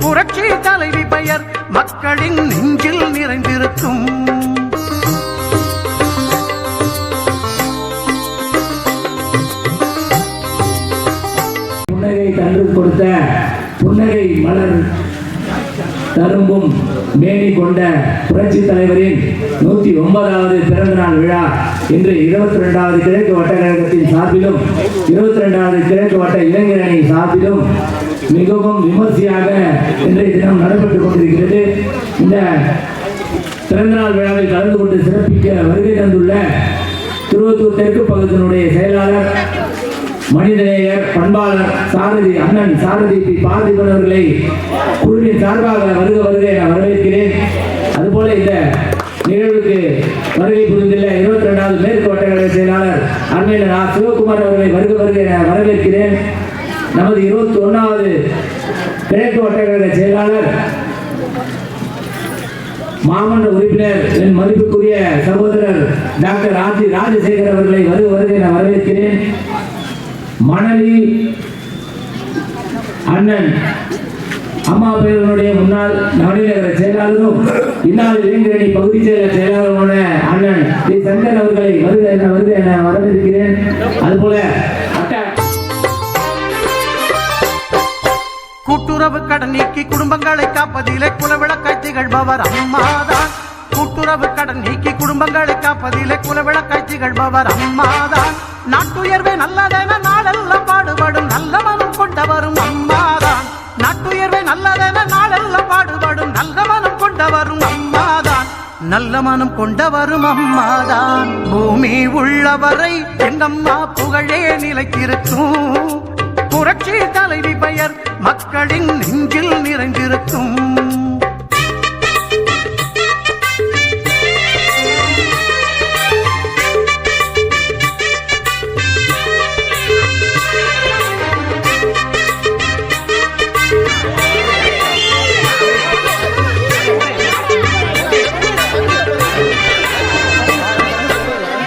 புரட்சி தலைவி பெயர் மக்களின் நெஞ்சில் நிறைந்திருக்கும். புன்னகை தன்று கொடுத்த புன்னகை மலர் தரும்பும் மேனி கொண்ட புரட்சி தலைவரின் நூத்தி ஒன்பதாவது பிறந்த நாள் விழா இன்று இருபத்தி ரெண்டாவது கிழக்கு வட்ட கழகத்தின் சார்பிலும் இருபத்தி ரெண்டாவது கிழக்கு வட்ட இளைஞர் சார்பிலும் மிகவும் விமர்சையாக இன்றைய தினம் நடைபெற்றுக் கொண்டிருக்கிறது. இந்த பிறந்தநாள் விழாவில் கலந்து கொண்டு சிறப்பிக்க வருகை தந்துள்ள திருவத்தூர் தெற்கு பகுதியினுடைய செயலாளர் மனிதநேயர் பண்பாளர் சாரதி அண்ணன் சாரதி பி. பார்த்திபன் அவர்களை குழுவின் சார்பாக வருக வருகை நான் வரவேற்கிறேன். அதுபோல இந்த நிகழ்வுக்கு வருகை புரிந்துள்ள இருபத்தி ரெண்டாவது மேற்கு வட்டக்கழக செயலாளர் அண்மையில் நான் சிவகுமார் அவர்களை வருக வருகை நான் வரவேற்கிறேன். நமது இருபத்தி ஒன்னாவது கிழக்கு வட்டக்கழக செயலாளர் மாமன்ற உறுப்பினர் என் மதிப்புக்குரிய சகோதரர் டாக்டர் ஆர்ஜி ராஜசேகர் அவர்களை வருக வருக நான் வரவேற்கிறேன். மணலி அண்ணன் அம்மா பேரனுடைய முன்னாள் நவநீநகர செயலாளரும் இந்நாள் இளைஞரணி பகுதி செயலர் செயலாளருமான அண்ணன் டி. சங்கர் அவர்களை வருக என்ன வருக குடும்பங்களை காப்பதிலே குலவிளக்காய் திகழ்பவர் அம்மாதான். கூட்டுறவு கடன் நீக்கி குடும்பங்களை காப்பதிலே குலவிளக்காய் திகழ்பவர் அம்மாதான். நாட்டுயர்வே நல்லதென நாளெல்லாம் பாடுபடும் நல்ல மனம் கொண்டவரும் அம்மாதான். நாட்டுயர்வே நல்லதென நாளெல்லாம் பாடுபடும் நல்ல மனம் கொண்டவரும் அம்மாதான். நல்ல மனம் கொண்டவரும் அம்மாதான். பூமி உள்ளவரை எங்கம்மா புகழே நிலைத்திருக்கும் புரட்சி தலைவி பெயர் மக்களின் நெஞ்சில் நிறை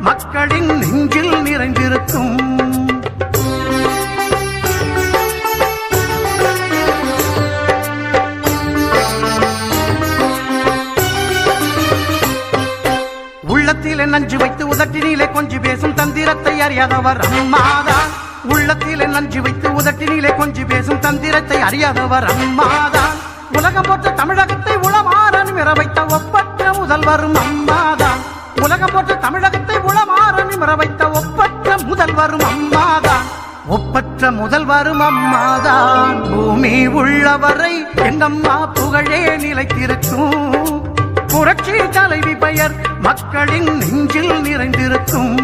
மக்களின் நெஞ்சில் நிறைந்திருக்கும். உள்ளத்திலே நஞ்சு வைத்து உதட்டினிலே கொஞ்சி பேசும் தந்திரத்தை அறியாதவர் அம்மாதான் உள்ளத்திலே நஞ்சு வைத்து உதட்டினிலே கொஞ்சி பேசும் தந்திரத்தை அறியாதவர் அம்மாதான் உலகம் போற்ற தமிழகத்தை உளமாற நிமிர வைத்த ஒப்பற்ற முதல்வரும் அம்மாதான் உலகம் போற்ற தமிழகத்தை உளமாற நிமிர வைத்த ஒப்பற்ற முதல்வரும் அம்மாதான். ஒப்பற்ற முதல்வரும் அம்மாதான். பூமி உள்ளவரை எங்கம்மா புகழே நிலைத்திருக்கும். புரட்சி தலைவி பெயர் மக்களின் நெஞ்சில் நிறைந்திருக்கும்.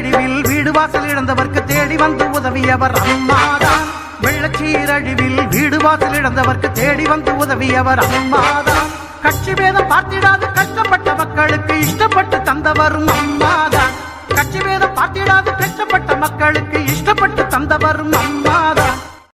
வெள்ளச்சீரழிவில் வீடு வாசல் இழந்தவர்க்கு தேடி வந்து உதவியவர். அம்மாதான். வெள்ளச்சீரழிவில் வீடு வாசல் இழந்தவர்க்கு தேடி வந்து உதவியவர். அம்மாதான். கட்சி பேதம் பார்த்திடாது கஷ்டப்பட்ட மக்களுக்கு இஷ்டப்பட்டு தந்தவரும் அம்மாதான். பார்த்திடாது கஷ்டப்பட்ட மக்களுக்கு இஷ்டப்பட்டு தந்தவரும் அம்மாதான்.